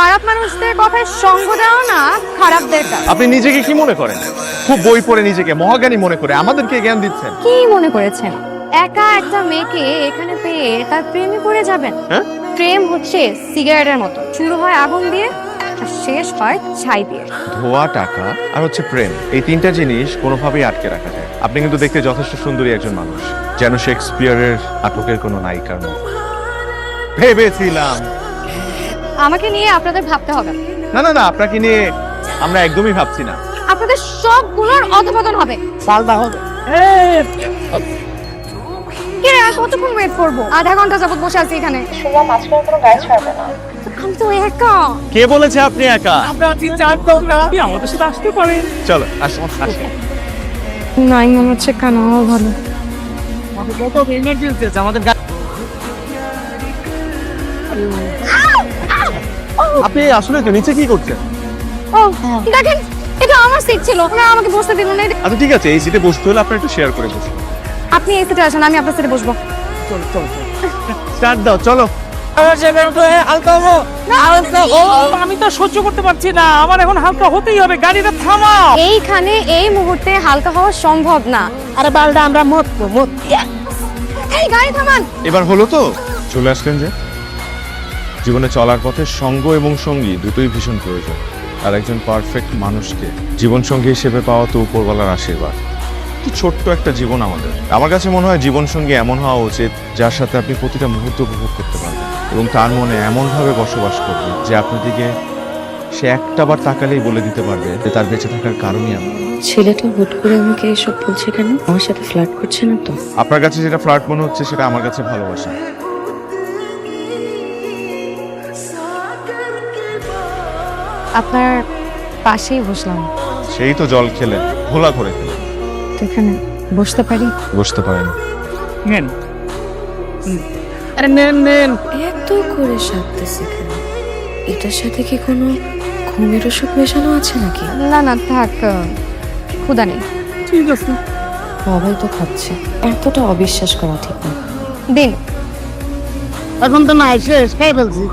খারাপ মানুষদের কথায় সঙ্গ দেওয়া না খারাপদের কাজ আপনি নিজেকে কি মনে করেন? খুব বই পড়ে নিজেকে মহাজ্ঞানী মনে করে আমাদেরকে জ্ঞান দিচ্ছেন? কি মনে করেছেন? একা একটা মেয়েকে এখানে পেয়ে তার প্রেমে পড়ে যাবেন? হ্যাঁ? প্রেম হচ্ছে সিগারেটের মতো। শুরু হয় আগুন দিয়ে আর শেষ হয় ছাই দিয়ে। ধোয়া টাকা আর হচ্ছে প্রেম। এই তিনটা জিনিস কোনোভাবেই আটকে রাখা যায়। আপনি কিন্তু দেখতে যথেষ্ট সুন্দরী একজন মানুষ। যেন শেক্সপিয়ারের নাটকের কোনো নায়িকার মতো। ভেবেছিলাম আমাকে নিয়ে আপনাদের ভাবতে হবে। না। না না না আপনাকে নিয়ে আমরা একদমই ভাবছি না। আপনাদের সবগুলোর অধপতন হবে। পাল্টা হবে। কি রে আর কতক্ষণ ওয়েট করব? আধা ঘণ্টা যাবত বসে আছি এখানে। সোমা মাঝখানে কোনো গায়ে ছাড়বে না। আমি তো একা। কে বলেছে আপনি একা? আমরা ঠিক জানতাম না আমাদের সাথে আসতে পারেন। চলো আসুন আসুন। নাই মনে হচ্ছে কানাও ভালো। আমাদের কত ইমার্জেন্সি আমাদের আপনি আসলে তো নিচে কি করছেন? ও দেখেন এটা আমার সিট ছিল। ওরা আমাকে বসতে দিল না। আচ্ছা ঠিক আছে এই সিটে বসতে হলে আপনার একটু শেয়ার করে বসুন। আপনি এই সিটে আসেন আমি আপনার সিটে বসবো। চল চল চল। স্টার্ট দাও চলো। আমার জায়গায় তো হালকা হব হালকা ও আমি তো সহ্য করতে পারছি না। আমার এখন হালকা হতেই হবে গাড়িটা থামাও। এইখানে এই মুহূর্তে হালকা হওয়া সম্ভব না। আরে বালটা আমরা মত মত এই গাড়ি থামান। এবার হলো তো? চলে আসলেন যে? জীবনে চলার পথে সঙ্গ এবং সঙ্গী দুটোই ভীষণ প্রয়োজন। আর একজন পারফেক্ট মানুষকে জীবন সঙ্গী হিসেবে পাওয়া তো উপরওয়ালার আশীর্বাদ। কি ছোট্ট একটা জীবন আমাদের। আমার কাছে মনে হয় জীবন সঙ্গী এমন হওয়া উচিত যার সাথে আপনি প্রতিটা মুহূর্ত উপভোগ করতে পারবেন এবং তার মনে এমনভাবে বসবাস করবে যে আপনাদিকে সে একটা বার তাকালেই বলে দিতে পারবে যে তার বেঁচে থাকার কারণই আমি। ছেলেটা হুট করে আমাকে এসব বলছে কেন? আমার সাথে ফ্লার্ট করছে না তো। আপনার কাছে যেটা ফ্লার্ট মনে হচ্ছে সেটা আমার কাছে ভালোবাসা। আপনার পাশেই বসলাম। সেই তো জল খেলে ঘোলা করে খেলেন তো এখানে বসতে পারি? বসতে পারেন নেন। আরে নেন নেন। এত করে সাজতেছে কেন? এটার সাথে কি কোনো ঘুমের ওষুধ মেশানো আছে নাকি? না না থাক ক্ষুদা নেই। ঠিক আছে। সবাই তো খাচ্ছে। এতটা অবিশ্বাস করা ঠিক না। দিন। এখন তো নাই শেষ খেয়ে ফেলছি।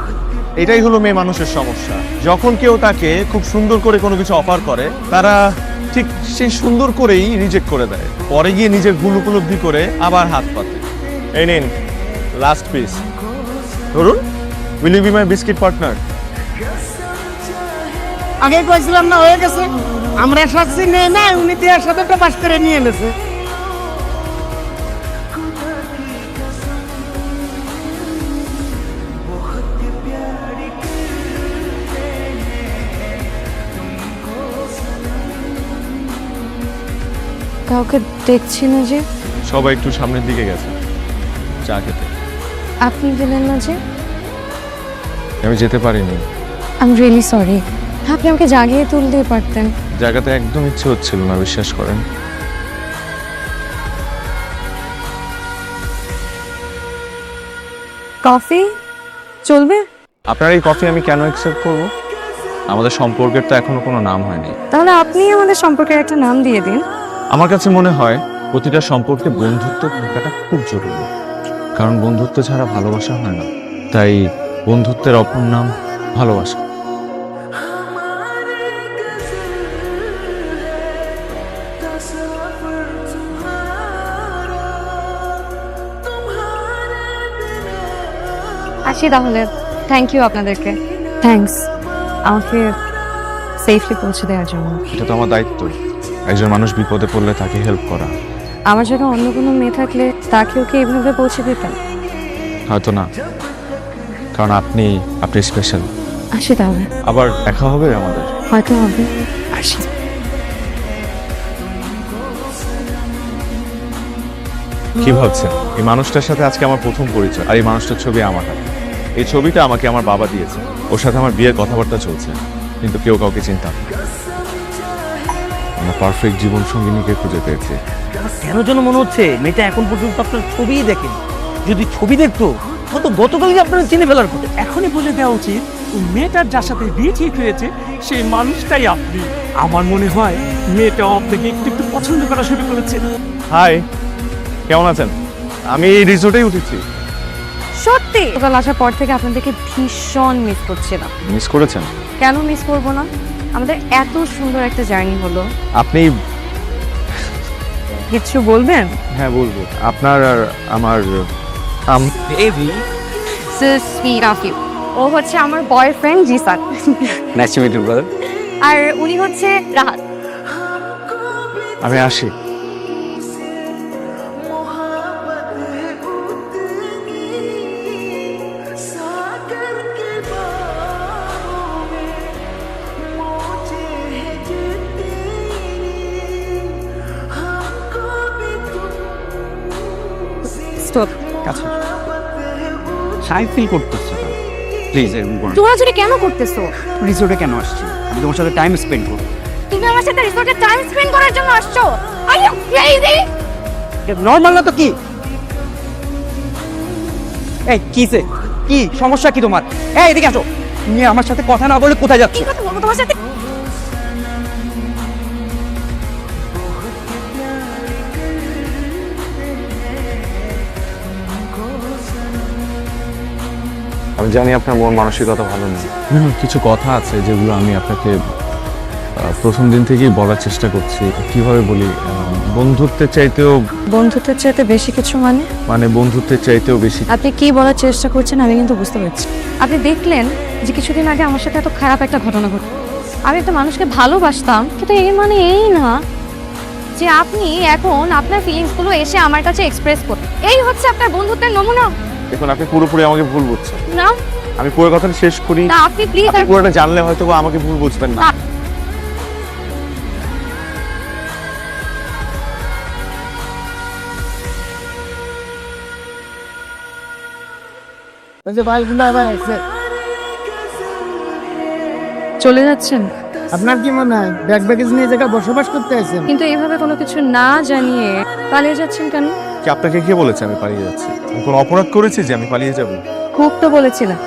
এটাই হলো মেয়ে মানুষের সমস্যা। যখন কেউ তাকে খুব সুন্দর করে কোনো কিছু অফার করে, তারা ঠিক সেই সুন্দর করেই রিজেক্ট করে দেয়। পরে গিয়ে নিজের ভুল উপলব্ধি করে আবার হাত পাতে। এই নিন লাস্ট পিস ধরুন will you be my biscuit partner আগে কইছিলাম না, হয়ে গেছে। আমরা সাথে নেই না, উনি দেওয়ার সাথে একটা পাস করে নিয়ে এনেছে কাউকে দেখছি না যে? সবাই একটু সামনের দিকে গেছে। চা খেতে। আপনি গেলেন না যে? আমি যেতে পারিনি। আই এম রিয়েলি সরি আপনি আমাকে জাগিয়ে তুলতে পারতেন। জায়গাতে একদম ইচ্ছে হচ্ছিল না বিশ্বাস করেন। কফি? চলবে? আপনার এই কফি আমি কেন অ্যাকসেপ্ট করব? আমাদের সম্পর্কের তো এখনও কোনো নাম হয়নি। তাহলে আপনি আমাদের সম্পর্কের একটা নাম দিয়ে দিন। আমার কাছে মনে হয় প্রতিটা সম্পর্কে বন্ধুত্ব থাকাটা খুব জরুরি। কারণ বন্ধুত্ব ছাড়া ভালোবাসা হয় না। তাই বন্ধুত্বের অপর নাম ভালোবাসা। আসি তাহলে। থ্যাংক ইউ আপনাদেরকে। থ্যাঙ্কস আমাকে সেফলি পৌঁছে দেওয়ার জন্য। এটা তো আমার দায়িত্ব একজন মানুষ বিপদে পড়লে তাকে হেল্প করা। আমার জায়গায় অন্য কোনো মেয়ে থাকলে তাকেও কি এইভাবে পৌঁছে দিতাম। হয়তো না। কারণ আপনি আপনি স্পেশাল আসি তাহলে। আবার দেখা হবে আমাদের। হয়তো হবে। আসি। কি ভাবছেন? এই মানুষটার সাথে আজকে আমার প্রথম পরিচয় আর এই মানুষটার ছবি আমার হাতে। এই ছবিটা আমাকে আমার বাবা দিয়েছে। ওর সাথে আমার বিয়ের কথাবার্তা চলছে। কিন্তু কেউ কাউকে চিন্তা পারফেক্ট জীবন সঙ্গিনীকে খুঁজে পেয়েছি। কেন যেন মনে হচ্ছে মেয়েটা এখন পর্যন্ত আপনার ছবিই দেখেন। যদি ছবি দেখতো তত গতকালই আপনার চিনে ফেলার কথা। এখনই বলে দেওয়া উচিত মেয়েটার যার সাথে বিয়ে ঠিক হয়েছে সেই মানুষটাই আপনি। আমার মনে হয় মেয়েটা আপনাকে একটু একটু পছন্দ করা শুরু করেছে। হাই কেমন আছেন? আমি এই রিসোর্টেই উঠেছি। সত্যি? সকাল আসার পর থেকে আপনাদেরকে ভীষণ মিস করছিলাম। মিস করেছেন? কেন মিস করব না? আমাদের এত সুন্দর একটা জার্নি হলো। আপনি কিছু বলবেন? হ্যাঁ বলব। আপনার আর আমার আম- সুইট অফ ইউ ও হচ্ছে আমার boyfriend Jisan nice to meet you brother আর উনি হচ্ছে রাহাত। আমি আসি। স্টপ কাছে। শাই ফিল করতেছে প্লিজ এরকম করো। জোরাজুরি কেন করতেছো? রিসোর্টে কেন আসছি? আমি তোমার সাথে টাইম স্পেন্ড করব। তুমি আমার সাথে রিসোর্টে টাইম স্পেন্ড করার জন্য আসছো? আর ইউ ক্রেজি নর্মাল না তো কি? এই কিসে কি? সমস্যা কি তোমার? এই এদিকে আসো। তুমি আমার সাথে কথা না বলে কোথায় যাচ্ছ? কি কথা বলব তোমার সাথে আমি জানি আপনার মন মানসিকতা ভালো নেই কিছু কথা আছে যেগুলো আমি আপনাকে প্রথম দিন থেকেই বলার চেষ্টা করছি। কীভাবে বলি বন্ধুত্বের চাইতেও বন্ধুত্বের চাইতে বেশি কিছু মানে? মানে বন্ধুত্বের চাইতেও বেশি। আপনি কি বলার চেষ্টা করছেন আমি কিন্তু বুঝতে পারছি আপনি দেখলেন যে কিছুদিন আগে আমার সাথে এত খারাপ একটা ঘটনা ঘটল। আমি একটা মানুষকে ভালোবাসতাম কিন্তু এর মানে এই না যে আপনি এখন আপনার ফিলিংসগুলো এসে আমার কাছে এক্সপ্রেস করুন এই হচ্ছে আপনার বন্ধুত্বের নমুনা। দেখুন আপনি পুরোপুরি আমাকে ভুল বুঝছেন। না। আমি পুরো কথাটা শেষ করি। না আপনি প্লিজ আপনি পুরোটা জানলে হয়তো আমাকে ভুল বুঝবেন না। চলে যাচ্ছেন? আপনার কি মনে হয়? ব্যাগ ব্যাগেজ নিয়ে জায়গায় বসবাস করতে আছেন কিন্তু এইভাবে কোনো কিছু না জানিয়ে পালিয়ে যাচ্ছেন কেন? কি আপনাকে কে বলেছে আমি পালিয়ে যাচ্ছি? আমি কোনো অপরাধ করেছি যে আমি পালিয়ে যাব? খুব তো বলেছিলেন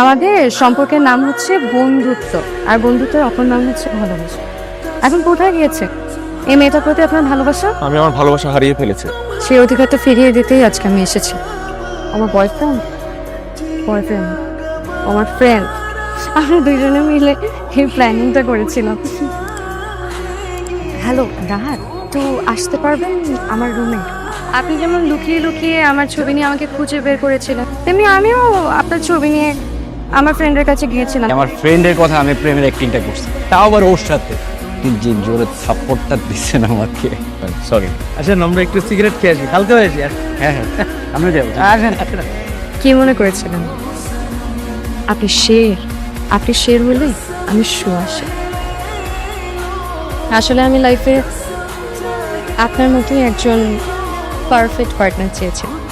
আমাদের সম্পর্কের নাম হচ্ছে বন্ধুত্ব আর বন্ধুত্বের অপর নাম হচ্ছে ভালোবাসা। এখন কোথায় গিয়েছে? এই মেয়েটার প্রতি আপনার ভালোবাসা? আমি আমার ভালোবাসা হারিয়ে ফেলেছি। সেই অধিকারটা ফিরিয়ে দিতেই আজকে আমি এসেছি। আমার বয়ফ্রেন্ড বয়ফ্রেন্ড আমার ফ্রেন্ড আমরা দুইজনে মিলে এই প্ল্যানিংটা করেছিলাম। হ্যালো রাহাত তো আসতে পারবেন আমার রুমে আপনি যেমন লুকিয়ে লুকিয়ে আমার ছবি নিয়ে আমাকে খুঁজে বের করেছিলেন তেমনি আমিও আপনার ছবি নিয়ে আমার ফ্রেন্ডের কাছে গিয়েছিলাম। আমার ফ্রেন্ডের কথা আমি প্রেমের অ্যাক্টিংটা করছি। তাও আবার ওর সাথে। যে জোরে সাপোর্টটা দিচ্ছেন আমাকে। সরি আসেন আমরা একটু সিগারেট খেয়ে আসি। হালকা হয়ে আসি হ্যাঁ হ্যাঁ। আমরা যাব। আসেন। কি মনে করেছিলেন? আপনি শের আপনি শের হলে আমি সুয়াশে আসলে আমি লাইফে আপনার মতোই একজন পারফেক্ট পার্টনার চেয়েছিলাম।